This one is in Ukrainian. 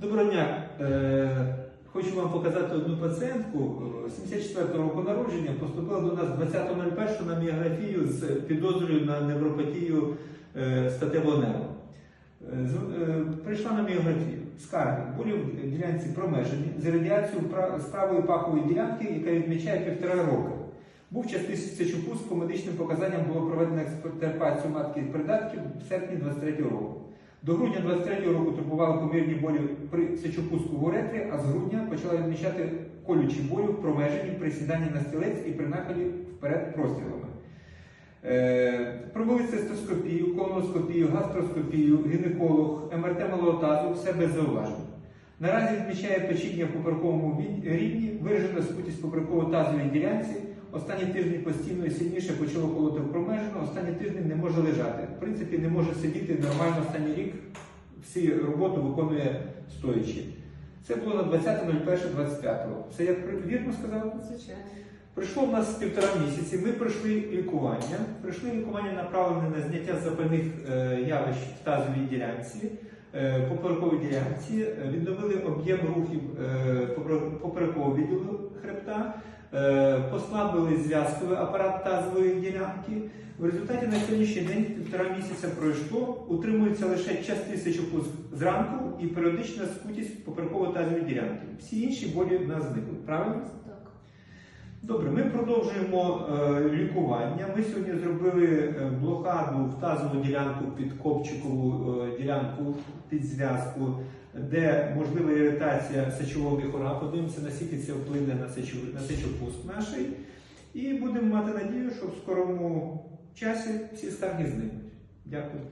Доброго дня. Е, Хочу вам показати одну пацієнтку е, 74-го року народження. Поступила до нас 20.01 на міографію з підозрою на невропатію е, статевого нерву. Е, е, Прийшла на міографію. Скарги. Болі в ділянці промежені з радіацією з правої пахової ділянки, яка відмічає півтора роки. Був частий сечопуск, по медичним показанням було проведено експертизацію матки і придатків в серпні 23 року. До грудня 23 року турбували помірні болі при сечопуску в уретрі, а з грудня почала відмічати колючі болі в промеженні при сіданні на стілець і при нахилі вперед прострілами. Е, провели цистоскопію, колоноскопію, гастроскопію, гінеколог, МРТ малого тазу, все без зауважень. Наразі відмічає печіння в поперековому рівні, виражена скутість попереково-тазовій ділянці. Останні тижні постійно і сильніше почало колоти в промежину, останні тижні не може лежати. В принципі, не може сидіти нормально останній рік, всі роботу виконує стоячи. Це було на 20.01.25. Це я вірно сказав? Звичайно. Пройшло в нас півтора місяці. Ми пройшли лікування. Пройшли лікування направлене на зняття запальних е, явищ в тазовій ділянці, е, поперековій ділянці, відновили об'єм рухів е, поперекового відділу хребта, послабили зв'язковий апарат тазової ділянки. В результаті на сьогоднішній день півтора місяця пройшло, утримується лише частий пуск зранку і періодична скутість попереково-тазової ділянки. Всі інші болі в нас зникли. Правильно? Добре, ми продовжуємо е, лікування. Ми сьогодні зробили е, блокаду в тазову ділянку під копчикову е, ділянку під зв'язку, де можлива іритація сечового міхура. Подивимося, наскільки це вплине на, сечу, на сечопуск наш. І будемо мати надію, що в скорому часі всі скарги зникнуть. Дякую.